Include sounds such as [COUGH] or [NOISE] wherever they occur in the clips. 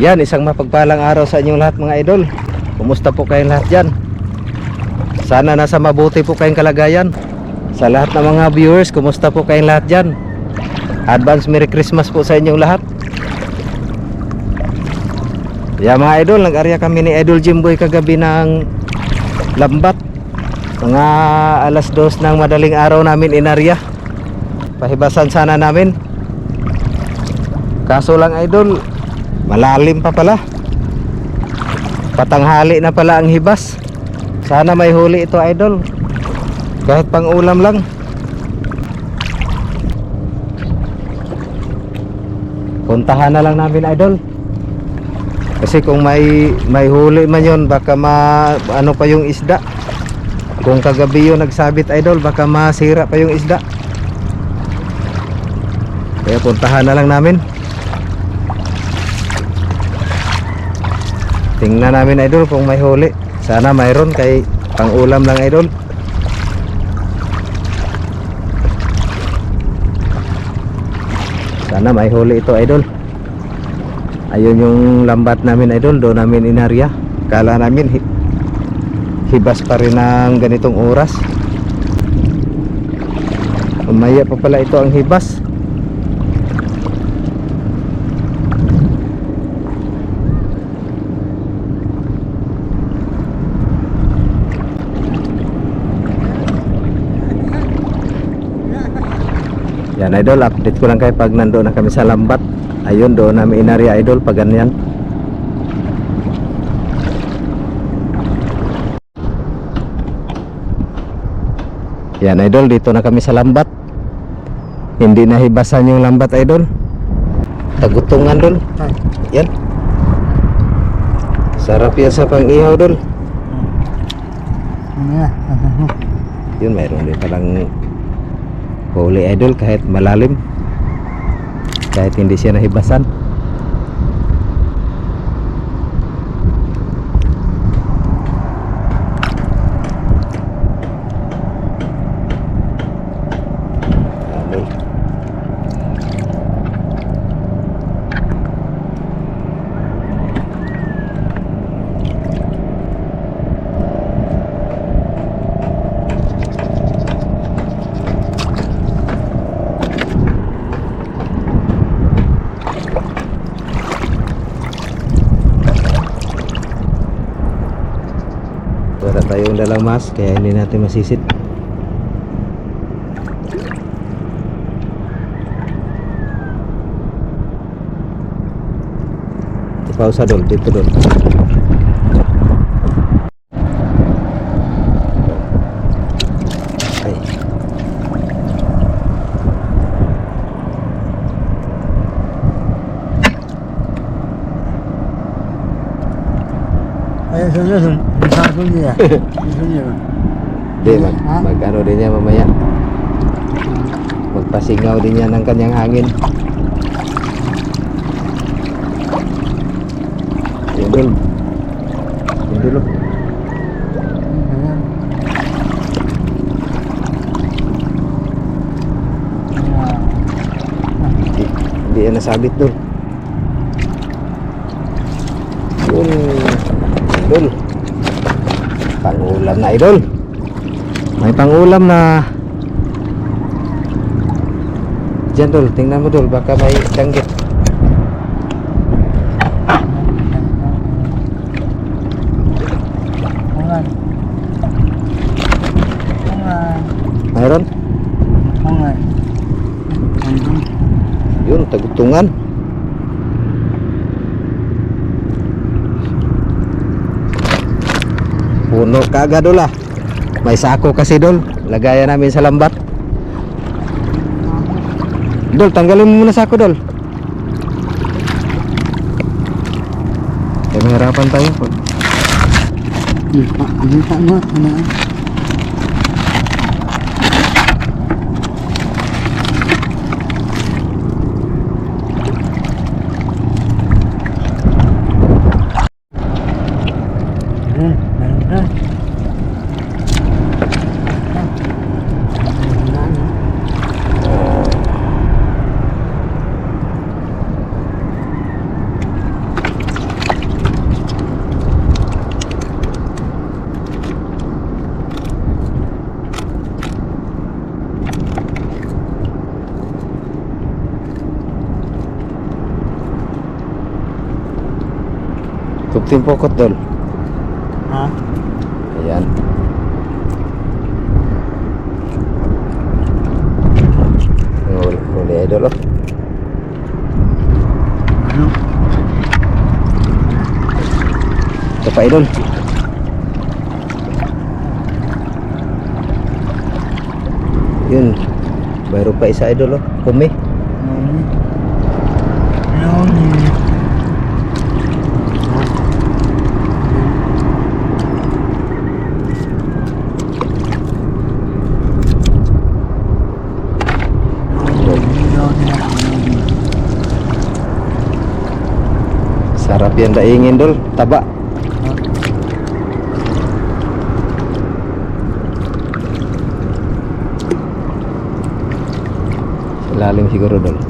Yan, isang mapagpalang araw sa inyong lahat mga idol. Kumusta po kayong lahat dyan? Sana nasa mabuti po kayong kalagayan. Sa lahat ng mga viewers, kumusta po kayong lahat dyan? Advance Merry Christmas po sa inyong lahat. Yeah mga idol, nag-arya kami ni Idol Jimboy kagabi ng lambat. Mga alas dos ng madaling araw namin inarya. Pahibasan sana namin. Kaso lang idol, malalim pa pala. Patanghali na pala ang hibas. Sana may huli ito idol. Kahit pang ulam lang. Puntahan na lang namin idol. Kasi kung may may huli man yon baka ma ano pa yung isda. Kung kagabi yun nagsabit idol baka masira pa yung isda. Kaya puntahan na lang namin. Tingnan namin idol kung may huli. Sana mayroon kay pang ulam lang idol. Sana may huli ito idol. Ayun yung lambat namin idol, doon namin inarya. Kala namin hi- hibas pa rin ng ganitong oras. Umaya pa pala ito ang hibas. Yan idol, update ko lang kayo pag nandoon na kami sa lambat. Ayun, doon namin inarya idol pag ganyan. Yan idol, dito na kami sa lambat. Hindi nahibasan yung lambat idol. Tagutungan dol. Yan. Sarap yan sa pang-ihaw dol. Yun, mayroon din palang huli idol kahit malalim. Kahit hindi siya nahibasan. Idol. Wala tayong dalang mas kaya hindi natin masisit. Pausa dol, dito dol. Ay. Ay, suyo, bisa suyo [LAUGHS] ya. Suyo. Di, mag, Ha? mag ano din niya mamaya. Magpasingaw din niya ng kanyang hangin. Yun dol. Yun dol. oh. Hindi, hindi yan nasabit dol. Idol. May pangulam na Diyan dol, tingnan mo dol, baka may danggit. Mayroon? Yun, tagutungan. Puno kaagad dol ah. May sako kasi dol. Lagayan namin sa lambat. Dol, tanggalin mo muna sako dol. Eh, mahirapan tayo. Lupa, lupa mo, ano? Hmm, meron na. Ito yung pokot dol. Ha? Ayan. Huli, idol oh. Ano? Ito pa idol. Yun. Mayroon pa isa idol oh. Noni. Sarap yan daingin dol. Taba. Lalim siguro dol.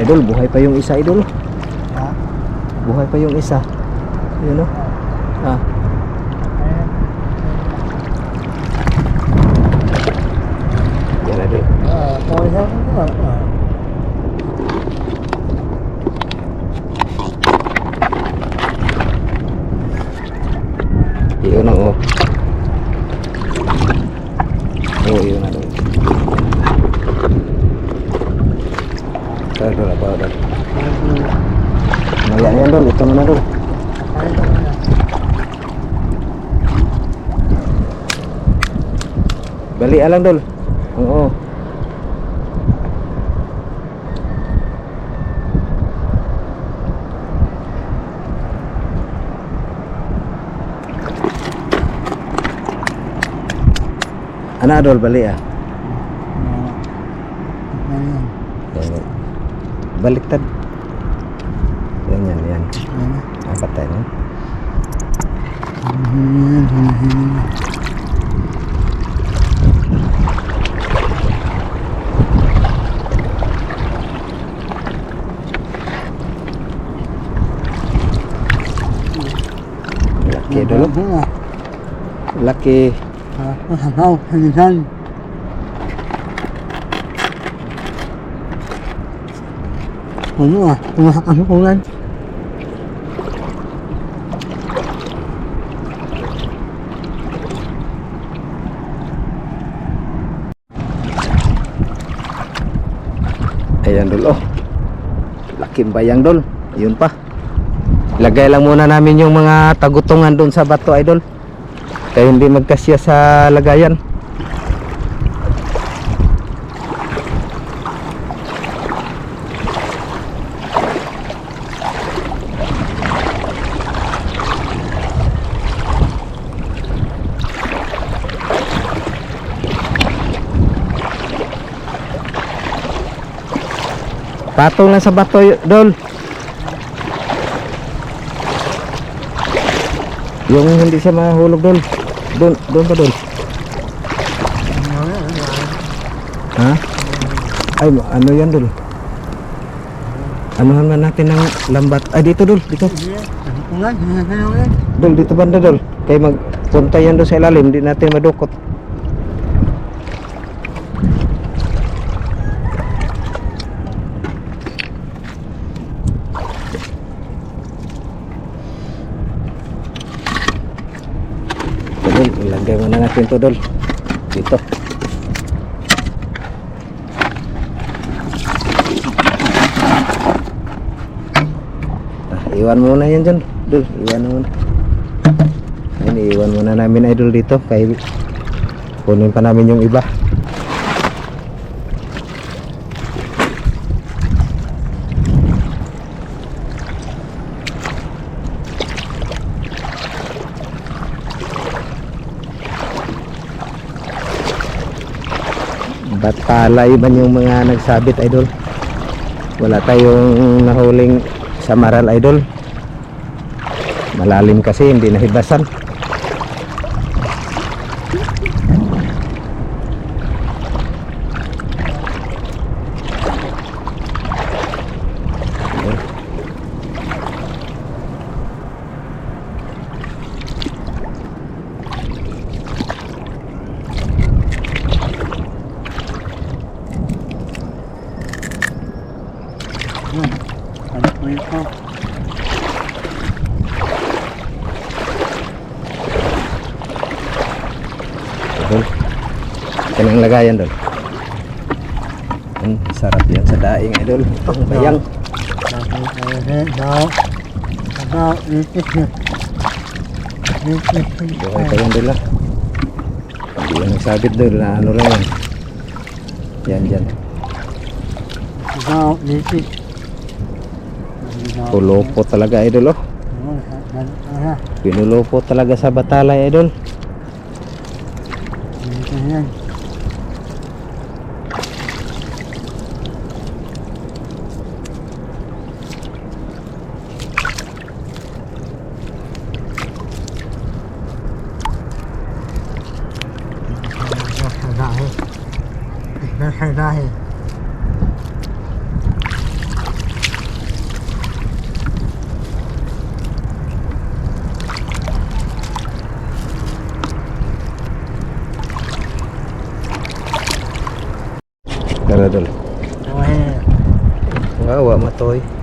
Idol, buhay pa yung isa idol. Ha? Buhay pa yung isa. Yun oh. Ah. Yan idol. Ah, kaya ko ba? Iyon ang oh. Oh, iyon na dol. Dol, dol, apa, dol. Maya yan dol, ito muna dol. Bali alang dol. Oo. Ana dol bali ah. Yan. Baliktad. Yan yan yan. Angkat tayo no? Laki dulu. Laki. Ako sabaw, halisan. Ano ah, kumakamukulan. Ayan dol oh. Laking bayang dol. Yun pa. Lagay lang muna namin yung mga tagutungan doon sa bato idol. Kaya hindi magkasya sa lagayan. Patong lang sa bato, Dol. Yung hindi siya mahulog, Dol. Doon, doon pa, Dol. Ha? Ay, ano yan, Dol? Anuhan man natin ng lambat. Ay, dito, Dol. Dito. Dol, dito banda, Dol. Kaya magpunta yan doon sa ilalim. Hindi natin madukot. Natin to, Dol. Dito. Ah, iwan muna yan dyan. Dol, iwan muna. Ayun, iwan muna namin idol dito. Kaya kunin pa namin yung iba. Batalay man yung mga nagsabit idol. Wala tayong nahuling sa maral idol. Malalim kasi hindi nahibasan. Yan. Ano po ito? Idol. Kanang lagayan dol. Ang sarap yan sa daing idol. Ang bayang. Buhay pa yan dila. Hindi yan nagsabit dol na ano lang yan. Yan yan. Daw, itis. Pulopo talaga idol oh. Ano? Pinulopo talaga sa batalay idol. เป็นใครได้ Kara dal. Wawa matoy.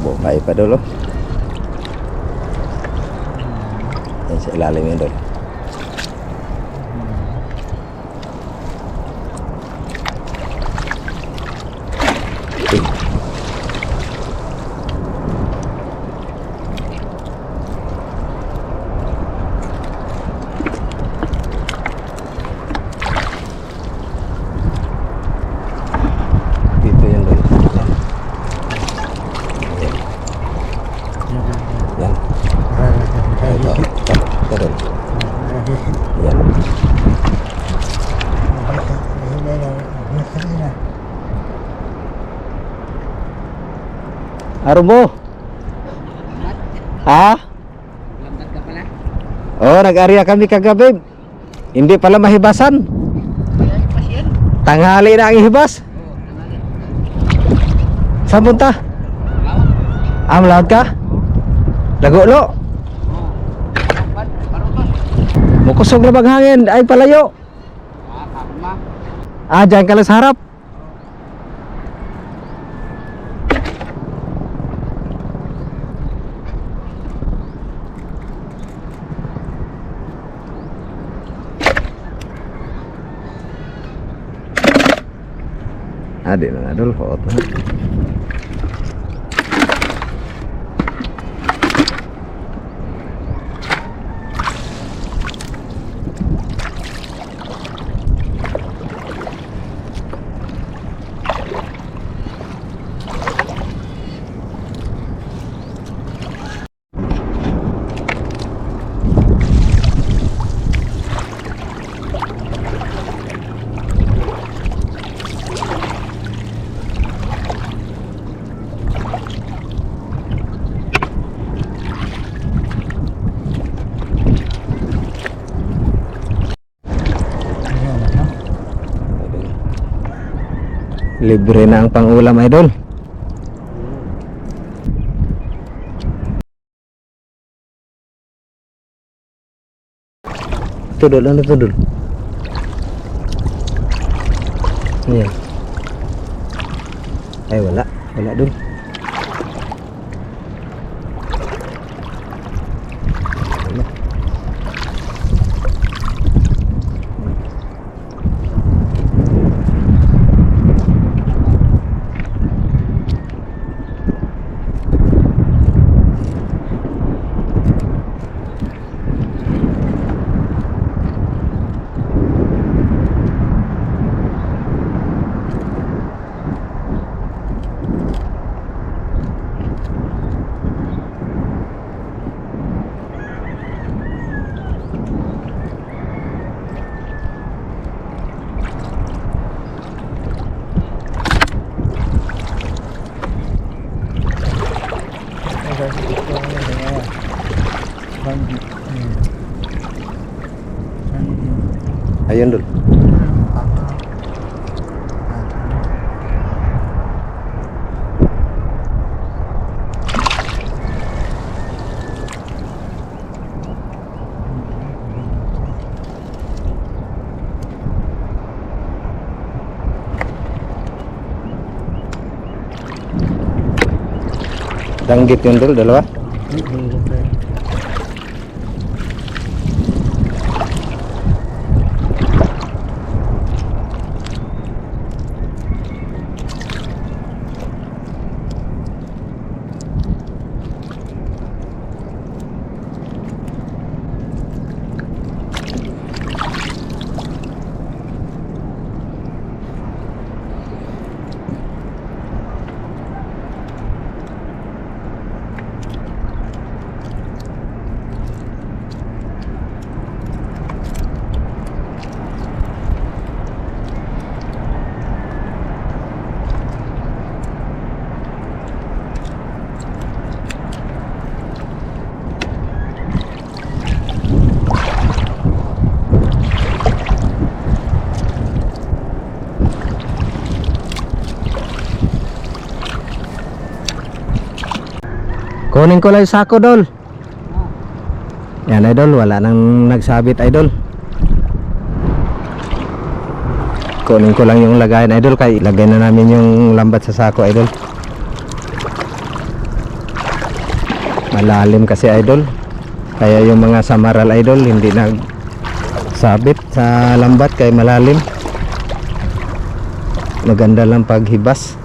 Bukay pa dolo. Yan sa ilalim yun dolo. Dito yan dolo. Yan. Yan. Ito. Ito. Ito dolo. Yan. Arbo. Ha? Lambat ka pala? Oh, nag-area kami kagabi. Hindi pala mahibasan. Tanghali na ang ihibas. Saan punta? Ah, malawad ka? Lagulo. Mukusog na maghangin. Ay, palayo. Ah. Ah, dyan ka lang sa harap. Di na nadol. Libre na ang pangulam, idol. Tudol, ano tudol? Ayan. Ay, wala. Wala dun. Ayun dul. Danggit yun dul, dalawa. Kunin ko lang yung sako, Dol. Yan, Idol. Wala nang nagsabit, Idol. Kunin ko lang yung lagayan, Idol. Kaya ilagay na namin yung lambat sa sako, Idol. Malalim kasi, Idol. Kaya yung mga samaral, Idol, hindi nagsabit sa lambat kaya malalim. Maganda lang paghibas.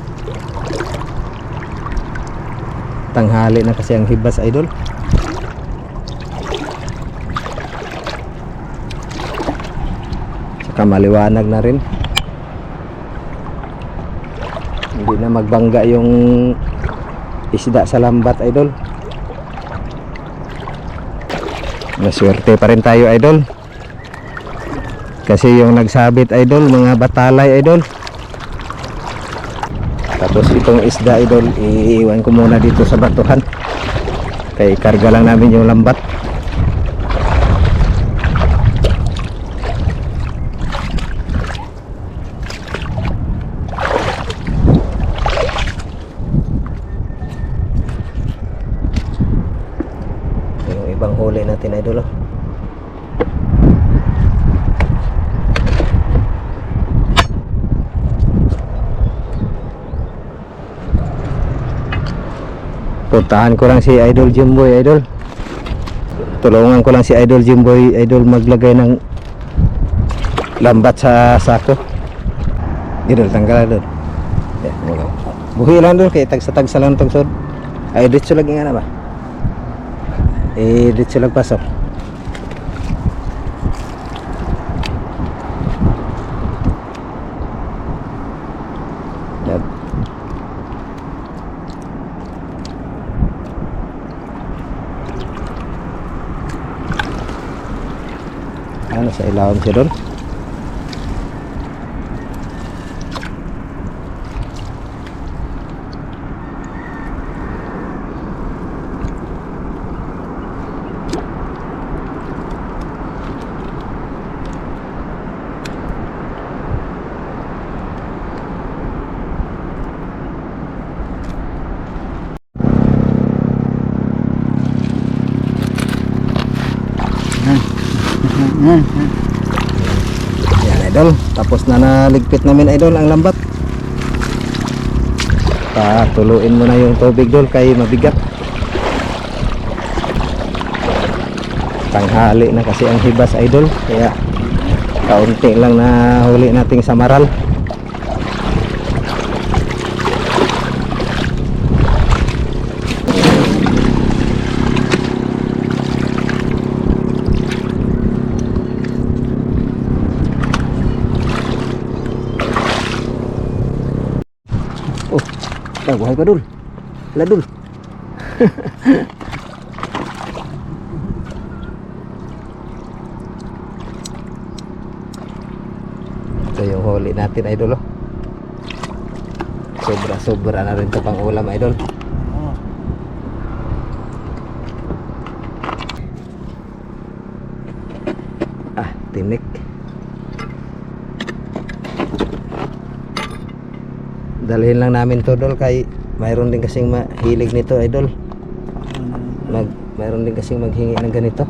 Tanghali na kasi ang hibas idol. Saka maliwanag na rin. Hindi na magbangga yung isda sa lambat idol. Maswerte pa rin tayo idol. Kasi yung nagsabit idol mga batalay idol tapos itong isda idol iiwan ko muna dito sa batuhan. Kay karga lang namin yung lambat yung ibang huli natin idol oh. Puntahan ko lang si Idol Jimboy Idol. Tulungan ko lang si Idol Jimboy Idol maglagay ng lambat sa sako. Idol tanggal Idol. Yeah, buhi lang doon kay tag sa tag sa lang tong sod ay ditso lagi nga na ba? Eh ditso lag pasok Yan. Ano sa ilawom siya doon Yan idol, tapos na naligpit namin idol ang lambat. Patuluin mo na yung tubig dol kay mabigat. Tanghali na kasi ang hibas idol, kaya kaunti lang na huli nating samaral. Oh, nabuhay pa dul. Wala dul. Ito yung natin idol oh. Sobra sobra na rin to pang ulam idol. tinik. Dalhin lang namin to dol kay mayroon din kasing mahilig nito idol. Mag mayroon din kasing maghingi ng ganito.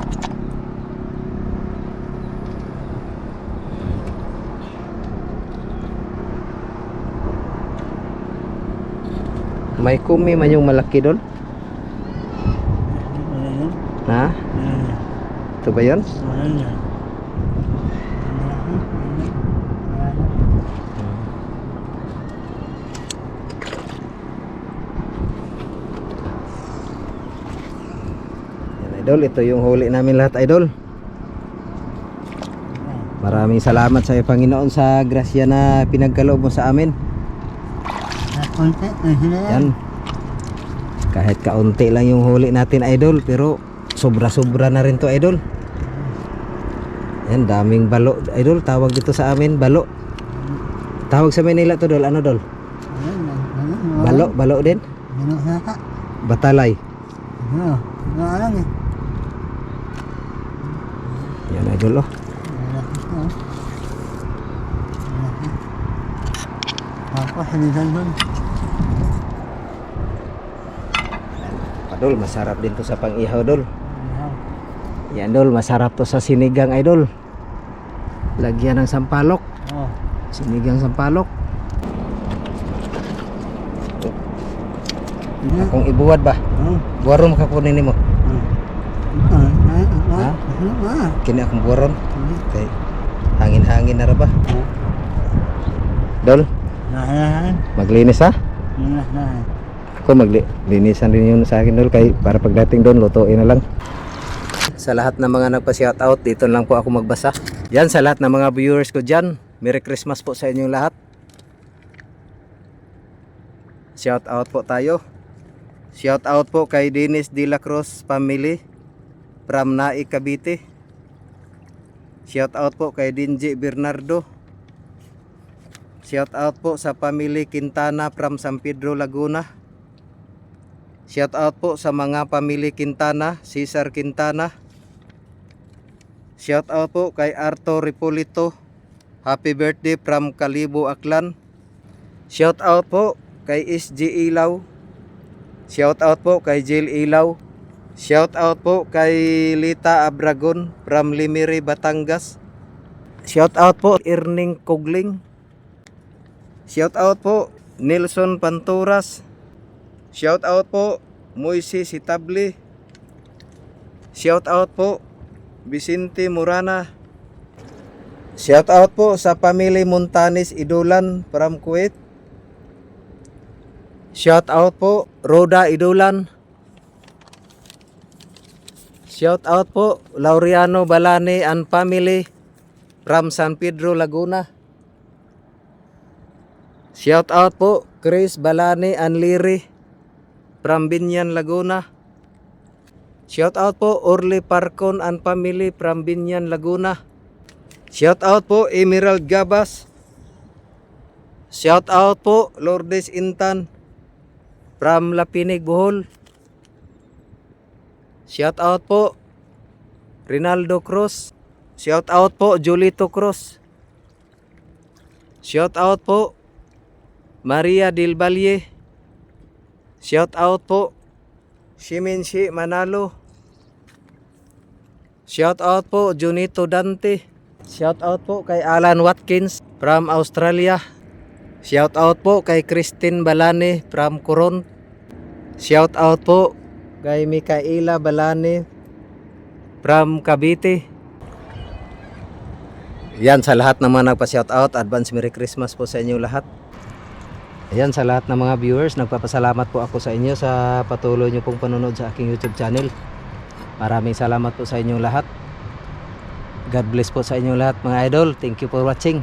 May kumi man yung malaki dol. Ha? Ito ba yun? Yan, idol, ito yung huli namin lahat idol. Maraming salamat sa iyo Panginoon sa grasya na pinagkaloob mo sa amin. Yan. Kahit kaunti lang yung huli natin idol pero sobra-sobra na rin to idol. Yan daming balo idol tawag dito sa amin balo. Tawag sa Manila to dol ano dol? Balo, balo din. Batalay. Yan idol oh. Padol, masarap din to sa pang-ihaw dol. Yan dol, masarap to sa sinigang idol. Lagyan ng sampalok. Sinigang sampalok. Kung ibuwad ba? Buwaron ka kunin nimo. Kini akong buwaron. Kay hangin-hangin na ra ba? Dol, maglinis ha? Ako maglinisan din yun sa akin dol kay para pagdating doon lutuin na lang. Sa lahat ng mga nagpa-shout out, dito lang po ako magbasa. Yan sa lahat ng mga viewers ko diyan. Merry Christmas po sa inyong lahat. Shout out po tayo. Shout out po kay Dennis De La Cruz family from Naik Cavite. Shout out po kay Dinji Bernardo. Shout out po sa family Quintana from San Pedro Laguna. Shout out po sa mga pamilya Quintana, Cesar Quintana. Shout out po kay Arthur Ripolito. Happy birthday from Kalibo Aklan. Shout out po kay SG Ilaw. Shout out po kay Jill Ilaw. Shout out po kay Lita Abragon from Limiri, Batangas. Shout out po Erning Kogling. Shout out po Nelson Panturas. Shout out po Moises Sitable. Shout out po Vicente Murana. Shout out po sa pamilya Montanes Idolan from Kuwait. Shout out po Roda Idolan. Shout out po Laureano Balane and family from San Pedro Laguna. Shout out po Chris Balane and Liri from Binyan Laguna. Shout out po Orly Parcon and family from Binyan Laguna. Shout out po Emerald Gabas. Shout out po Lourdes Intan from Lapinig Bohol. Shout out po Rinaldo Cruz. Shout out po Julito Cruz. Shout out po Maria Del Valle. Shout out po Shiminshi Manalo. Shout out po Junito Dante. Shout out po kay Alan Watkins from Australia. Shout out po kay Christine Balane from Coron. Shout out po kay Mikaela Balane from Cavite. Yan sa lahat ng mga nagpa-shout out, advance Merry Christmas po sa inyo lahat. Ayan sa lahat ng mga viewers, nagpapasalamat po ako sa inyo sa patuloy nyo pong panonood sa aking YouTube channel. Maraming salamat po sa inyong lahat. God bless po sa inyong lahat mga idol. Thank you for watching.